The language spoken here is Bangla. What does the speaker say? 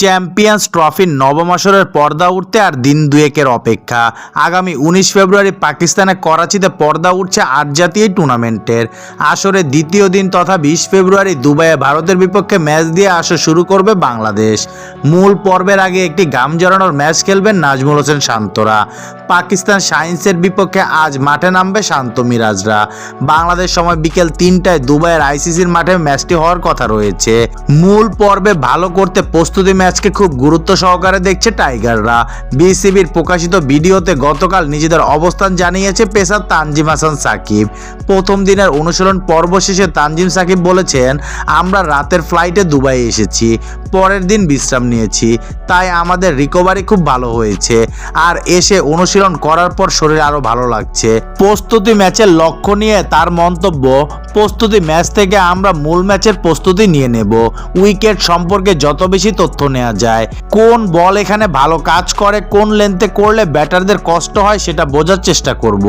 চ্যাম্পিয়ন্স ট্রফির নবম আসরের পর্দা উঠতে আর দিন দুয়েকের অপেক্ষা। আগামী উনিশ ফেব্রুয়ারি পাকিস্তানের করাচিতে পর্দা উঠছে আট জাতীয় টুর্নামেন্টের। আসরে দ্বিতীয় দিন তথা বিশ ফেব্রুয়ারি দুবাইয়ে ভারতের বিপক্ষে ম্যাচ দিয়ে আসর শুরু করবে বাংলাদেশ। মূল পর্বের আগে একটি গাম জড়ানোর ম্যাচ খেলবেন নাজমুল হোসেন শান্তরা। পাকিস্তান সায়েন্সের বিপক্ষে আজ মাঠে নামবে শান্ত মিরাজরা। বাংলাদেশ সময় বিকেল তিনটায় দুবাইয়ের আইসিসির মাঠে ম্যাচটি হওয়ার কথা রয়েছে। মূল পর্বে ভালো করতে প্রস্তুতি ম্যাচকে খুব গুরুত্ব সহকারে দেখছে টাইগাররা। বিসিবির প্রকাশিত ভিডিওতে গতকাল নিজেদের অবস্থান জানিয়েছে পেসার তানজিম হাসান সাকিব। প্রথম দিনের অনুশীলন পর্ব শেষে তানজিম সাকিব বলেছেন, আমরা রাতের ফ্লাইটে দুবাই এসেছি, পরের দিন বিশ্রাম নিয়েছি, তাই আমাদের রিকভারি খুব ভালো হয়েছে, আর এসে অনুশীলন করার পর শরীর আরও ভালো লাগছে। প্রস্তুতি ম্যাচের লক্ষ্য নিয়ে তার মন্তব্য, প্রস্তুতি ম্যাচ থেকে আমরা মূল ম্যাচের প্রস্তুতি নিয়ে নেব। উইকেট সম্পর্কে যত বেশি তথ্য নেওয়া যায়। কোন বল এখানে ভালো কাজ করে, কোন লেন্থে করলে ব্যাটারদের কষ্ট হয় সেটা বোঝার চেষ্টা করব।